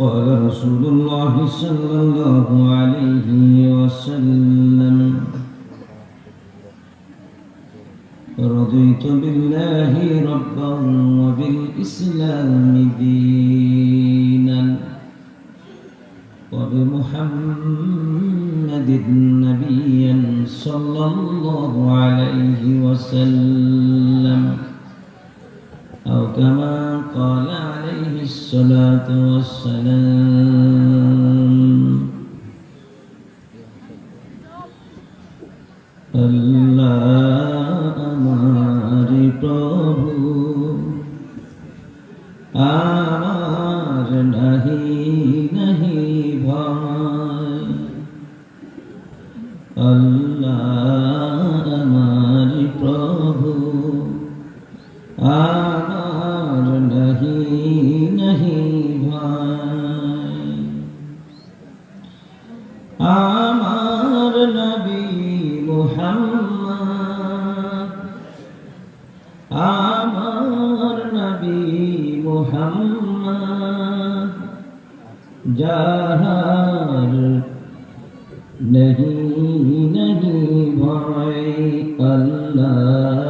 وقال رسول الله صلى الله عليه وسلم رضيت بالله ربا وبالإسلام دينا وبمحمد نبيا صلى الله عليه وسلم أو كما قال الصلاة والسلام আল্লাহ আমার প্রভু আমার নাহি নাহি নাহি নাহি ভয় আমার নবী মুহাম্মদ আমার নবী মুহাম্মদ যাহার नहीं नहीं ভয় আল্লাহ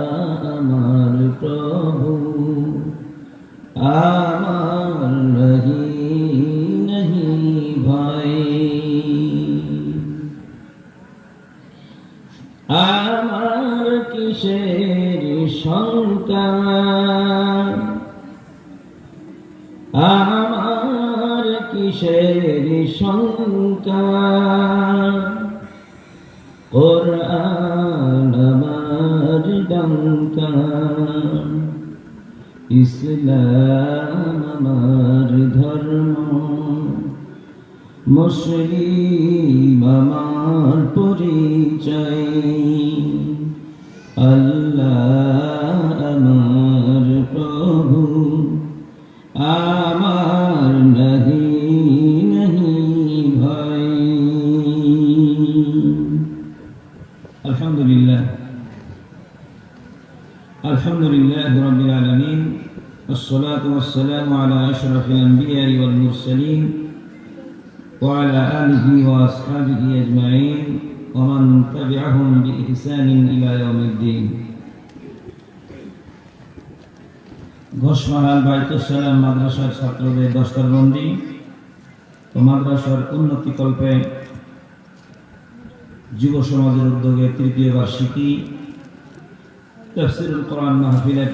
আমার কিসের শঙ্কা কোরআন আমার ডঙ্কা ইসলাম আমার ধর্ম। মুসলিম আমার পরিচয়। الحمد لله رب العالمين والصلاة والسلام على أشرف الأنبياء والمرسلين وعلى آله وأصحابه أجمعين ومن تبعهم بإحسان إلى يوم الدين ঘোষমাহাল বাইতুসালাম মাদ্রাসার ছাত্রদের দস্তরবন্দি ও মাদ্রাসার উন্নতিকল্পে যুব সমাজের উদ্যোগে তৃতীয় বার্ষিকী তফসিরুল কোরআন মাহফিলের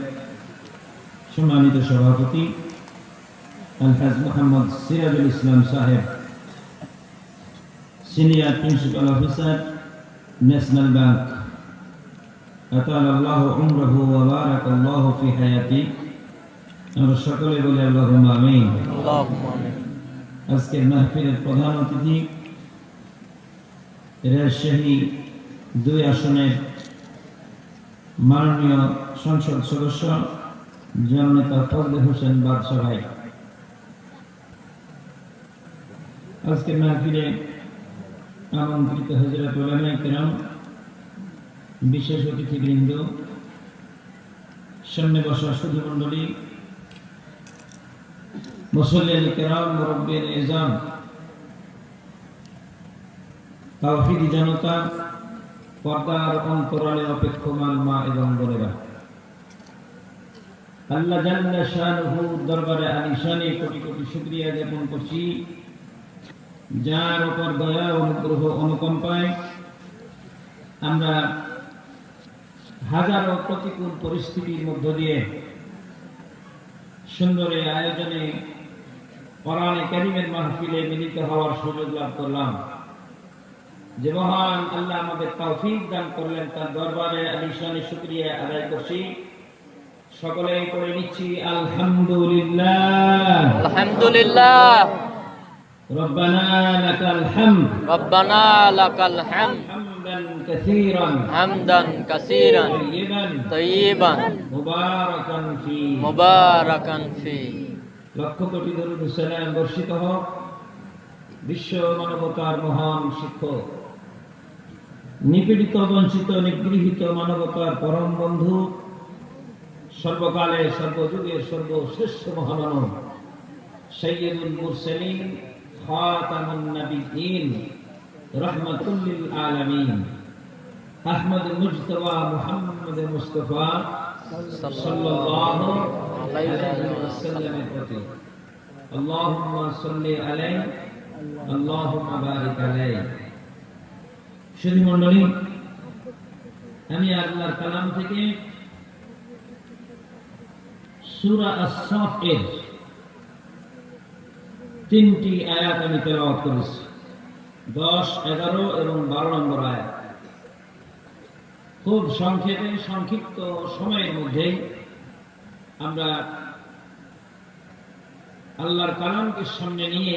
সম্মানিত সভাপতি আলহাজ মোহাম্মদ সিরাজুল ইসলাম সাহেব senior principal officer national bank Atal আল্লাহ উমরাহু ওয়া বারাক আল্লাহ ফি হায়াতি আমরা সকলে বলি আল্লাহুম্মা আমিন আজকের মাহফিলের প্রধান অতিথি রাজশাহী দুই আসনের মাননীয় সংসদ সদস্য জননেতা ফজলে হোসেন বাদশাহ ভাই আজকের মাহফিলে আমন্ত্রিত হজরত ওলামা কেরাম, বিশেষ অতিথিবৃন্দ, সামনে বসা সুধী মণ্ডলী মুসল্লিয়ান কেরাম মুরব্বিয়ান এজাম তাওহিদি জনতা পর্দার অন্তরালে অপেক্ষমান মা এবং বোনেরা। আল্লাহ জাল্লা শাহরুহু দরবারে আলিশানে কোটি কোটি শুকরিয়া জ্ঞাপন করছি, যার উপর দয়া, অনুগ্রহ, অনুকম্পায় আমরা হাজারো প্রতিকূল পরিস্থিতির মধ্য দিয়ে সুন্দর এই আয়োজনে কোরআনে কারিমের মাহফিলে মিলিত হওয়ার সুযোগ লাভ করলাম। যে মহান আল্লাহ আমাদের তৌফিক দান করলেন তার দরবারে আলিশানে শুকরিয়া আদায় করছি সকলেই করে নিচ্ছি আলহামদুলিল্লাহ আলহামদুলিল্লাহ ربنا لك الحمد রব্বানা লাকাল হামদ حمدا كثيرا হামদান কাসীরান طيبا তয়্যিবান মুবারাকান ফি মুবারাকান ফি লক্ষ কোটি দরুদ সালাম বর্ষিত হোক বিশ্ব মানবতার মহান শিক্ষক নিপীড়িত, বঞ্চিত, নিগৃহীত মানবতার পরম বন্ধু, সর্বকালে সর্বযুগে সর্বশ্রেষ্ঠ মহামানব, সৈয়দুল মুরসালিন, খাতামুন নবিয়্যিন রাহমাতুল লিল আলামিন, আহমদ মুজতবা মুহাম্মদ মুস্তাফা সাল্লাল্লাহু আলাইহি ওয়াসাল্লামের প্রতি। আল্লাহুম্মা সাল্লি আলাইহি। শুধু মণ্ডলী, আমি আল্লাহর কালাম থেকে সূরা এর তিনটি আয়াত আমি তেলাওয়াত করেছি। দশ, এগারো এবং বারো নম্বর আয়াত। খুব সংক্ষেপে, সংক্ষিপ্ত সময়ের মধ্যেই আমরা আল্লাহর কালামকে সামনে নিয়ে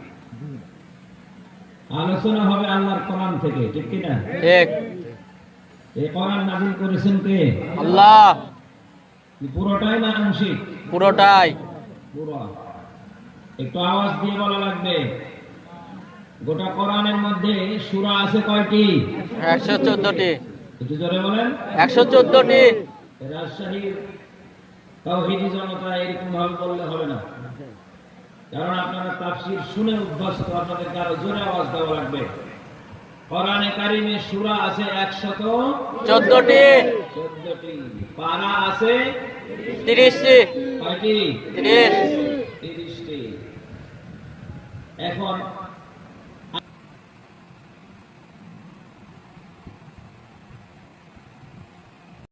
আলোচনা হবে আল্লাহর কোরআন থেকে ঠিক কি না ঠিক। এই কোরআন নাযিল করেছেন কে? আল্লাহ। পুরোটাই না আংশিক? পুরোটাই। পুরো। একটু আওয়াজ দিয়ে বলা লাগবে। গোটা কোরআনের মধ্যে সূরা আছে কয়টি? একশো চোদ্দটি। একটু জোরে বলেন। একশো চোদ্দটি। রাজশাহীর তাওহীদি জনতা এরকম ভাবে বললে হবে না। কারণ আপনারা তাফসির শুনে অভ্যস্ত আপনাদেরকে আরও জোরে আওয়াজ দেওয়া লাগবে। কোরআনে কারিমে সূরা আছে একশত চোদ্দটি। চোদ্দটি। পারা আছে তিরিশটি। কয়টি? তিরিশ। তিরিশটি। এখন